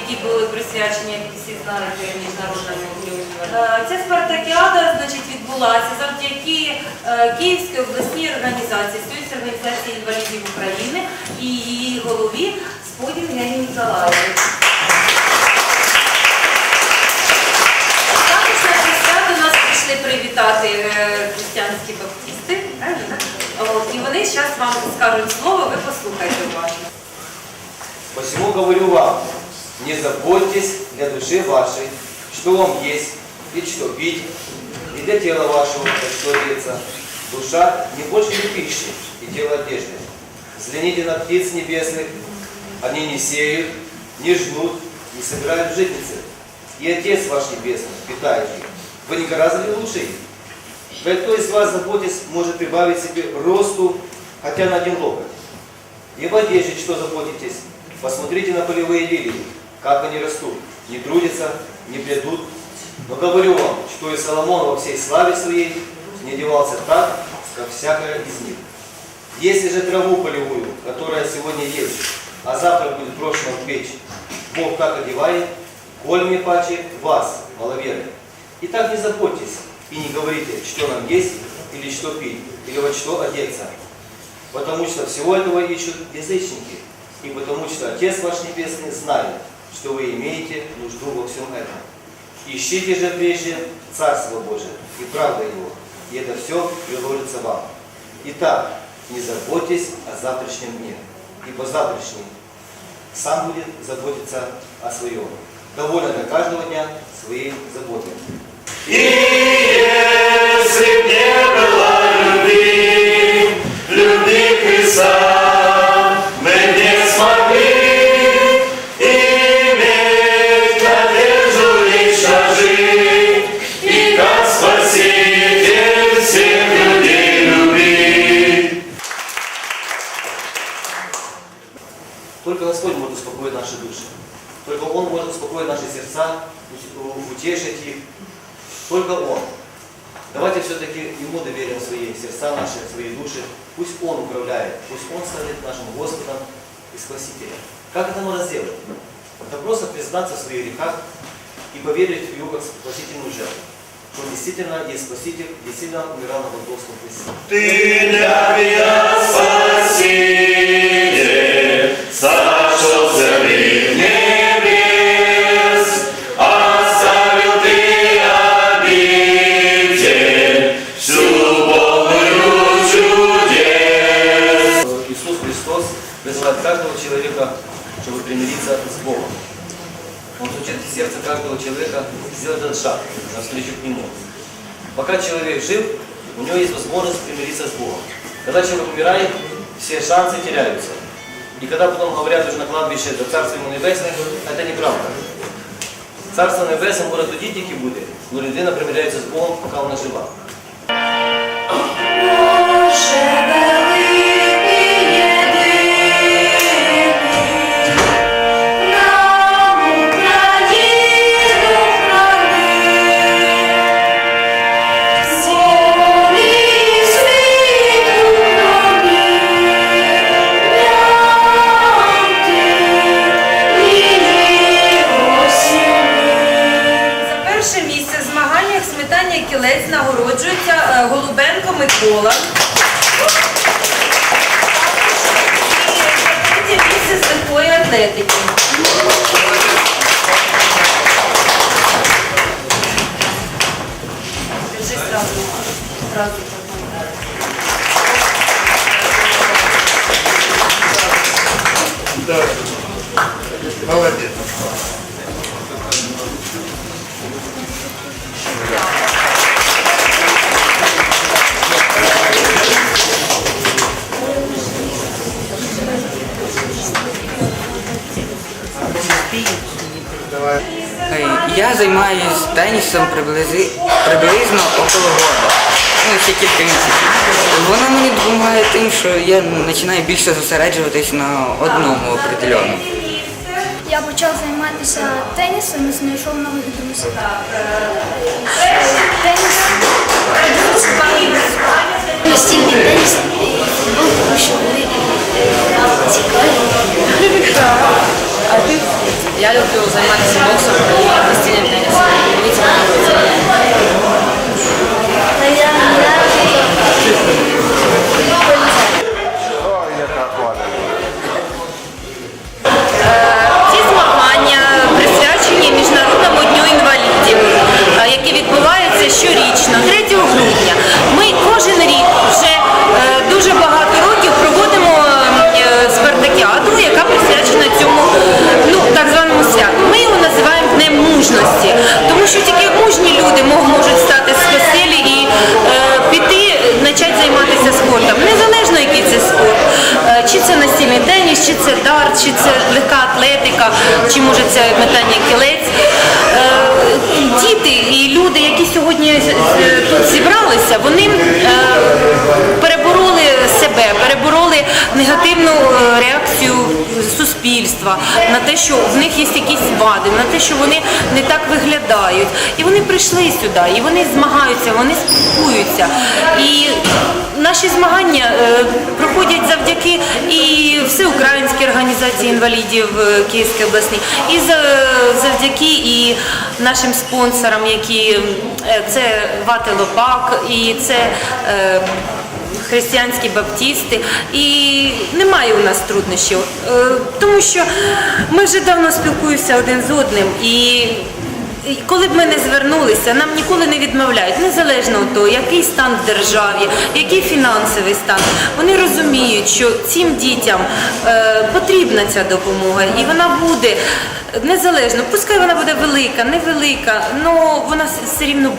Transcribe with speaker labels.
Speaker 1: які були присвячені, як всі знаєте, міжнародному дню. Е, Ця спартакіада значить, відбулася завдяки е, Київській обласній організації, Союз організації інвалідів України і її голові Сподін Євгеній Ніколаєвич. Також на свято нас прийшли привітати е, християнські? От, і вони зараз вам скажуть слово, ви послухайте уважно.
Speaker 2: Посему говорю вам, не заботьтесь для души вашей, что вам есть и что пить, и для тела вашего, как что одеться. Душа не больше не пищи, и тело одежды. Взгляните на птиц небесных, они не сеют, не жнут, не собирают житницы. И Отец ваш Небесный питает их. Вы не гораздо ли лучше их? Кто из вас, заботясь, может прибавить себе росту хотя на один локоть? И в одежде что заботитесь? Посмотрите на полевые лилии, как они растут, не трудятся, не плетут. Но говорю вам, что и Соломон во всей славе своей не одевался так, как всякая из них. Если же траву полевую, которая сегодня есть, а завтра будет брошена в печь, Бог так одевает, коль мне паче вас, маловеры. Итак, не заботьтесь и не говорите, что нам есть, или что пить, или во что одеться. Потому что всего этого ищут язычники, и потому что Отец ваш Небесный знает, что вы имеете нужду во всем этом. Ищите же прежде Царство Божие и правда Его, и это все приложится вам. Итак, не заботьтесь о завтрашнем дне, ибо завтрашний сам будет заботиться о своем. Довольно для каждого дня своей заботы.
Speaker 3: Если б
Speaker 2: Только Он может успокоить наши сердца, ут- утешить их. Только Он. Давайте все-таки Ему доверим свои сердца наши, свои души. Пусть Он управляет, пусть Он станет нашим Господом и Спасителем. Как это можно сделать? Это просто признаться в своих грехах и поверить в Его как спасительную жертву. Что действительно есть Спаситель, действительно умирал на Голгофском кресте.
Speaker 3: Ты для меня спаситель,
Speaker 2: Он хочет в сердце каждого человека сделать этот шаг навстречу к Нему. Пока человек жив, у него есть возможность примириться с Богом. Когда человек умирает, все шансы теряются. И когда потом говорят уже на кладбище за Царство йому Небесне, это неправда. Царство Небесне може тоді тільки буде, коли людина примиряється з Богом, поки вона жива.
Speaker 1: Сметання нагороджується е, Голубенко Микола. І третє місце легкої атлетики. Держи сразу.
Speaker 4: Я займаюся тенісом приблизи, приблизно около року. Ну, ще кілька місяців. Воно мені допомагає тим, що я починаю більше зосереджуватись на одному определеному.
Speaker 5: Я почав займатися тенісом і знайшов нових друзів. Теніс настільний теніс що вони цікаві.
Speaker 6: А ти Я люблю займатися боксом і
Speaker 1: чи це дарт, чи це легка атлетика, чи може це метання кілець. Е, Діти і люди, які сьогодні тут зібралися, вони е, перебороли себе, перебороли негативну е, реакцію суспільства на те, що в них є якісь вади, на те, що вони не так виглядають. І вони прийшли сюди, і вони змагаються, вони спілкуються. І наші змагання е, проходять завдяки і всеукраїнській організації інвалідів е, Київської обласні, і завдяки і нашим спонсорам, які це Вати Лопак, і це. Християнські баптісти, і немає у нас труднощів, Е, тому що ми вже давно спілкуємося один з одним, і коли б ми не звернулися, нам ніколи не відмовляють, незалежно від того, який стан в державі, який фінансовий стан. Вони розуміють, що цим дітям е, потрібна ця допомога, і вона буде незалежно. Пускай вона буде велика, невелика, але вона все рівно